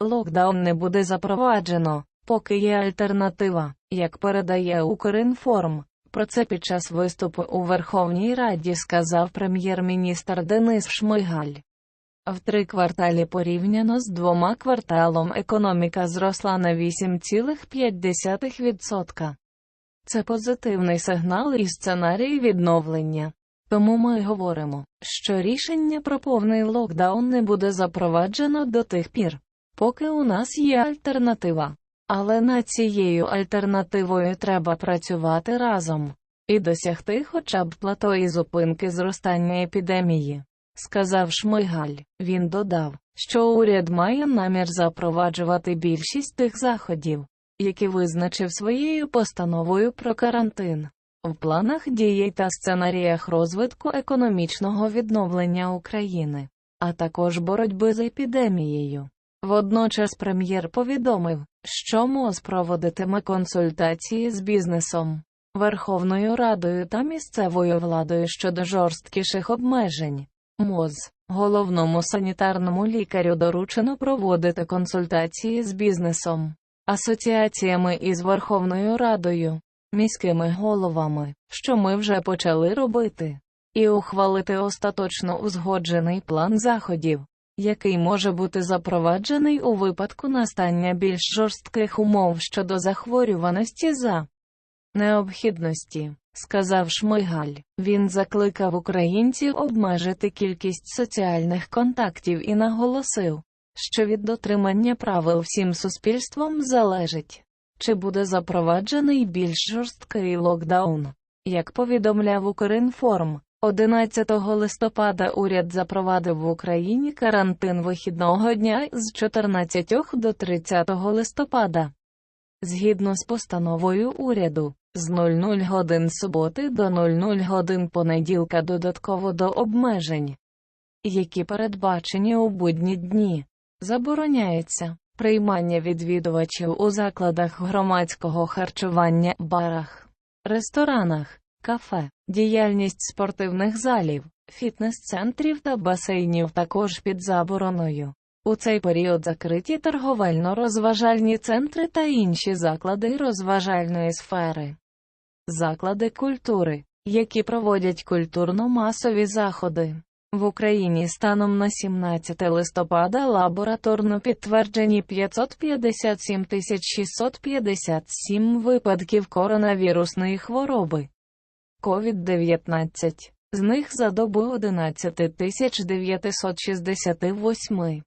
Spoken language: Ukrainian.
Локдаун не буде запроваджено, поки є альтернатива, як передає Укрінформ. Про це під час виступу у Верховній Раді сказав прем'єр-міністр Денис Шмигаль. В три кварталі порівняно з двома кварталом економіка зросла на 8,5%. Це позитивний сигнал і сценарій відновлення. Тому ми говоримо, що рішення про повний локдаун не буде запроваджено до тих пір, поки у нас є альтернатива. Але над цією альтернативою треба працювати разом і досягти хоча б плато і зупинки зростання епідемії. Сказав Шмигаль. Він додав, що уряд має намір запроваджувати більшість тих заходів, які визначив своєю постановою про карантин. В планах дієй та сценаріях розвитку економічного відновлення України, а також боротьби з епідемією. Водночас прем'єр повідомив, що МОЗ проводитиме консультації з бізнесом, Верховною Радою та місцевою владою щодо жорсткіших обмежень. МОЗ, головному санітарному лікарю доручено проводити консультації з бізнесом, асоціаціями із Верховною Радою, міськими головами, що ми вже почали робити, і ухвалити остаточно узгоджений план заходів, який може бути запроваджений у випадку настання більш жорстких умов щодо захворюваності за необхідності. Сказав Шмигаль, він закликав українців обмежити кількість соціальних контактів і наголосив, що від дотримання правил всім суспільством залежить, чи буде запроваджений більш жорсткий локдаун. Як повідомляв Укрінформ, 11 листопада уряд запровадив в Україні карантин вихідного дня з 14 до 30 листопада. Згідно з постановою уряду, з 00 годин суботи до 00 годин понеділка додатково до обмежень, які передбачені у будні дні, забороняється приймання відвідувачів у закладах громадського харчування, барах, ресторанах, кафе, діяльність спортивних залів, фітнес-центрів та басейнів також під забороною. У цей період закриті торговельно-розважальні центри та інші заклади розважальної сфери. Заклади культури, які проводять культурно-масові заходи. В Україні станом на 17 листопада лабораторно підтверджені 557 657 випадків коронавірусної хвороби. COVID-19, з них за добу 11 968.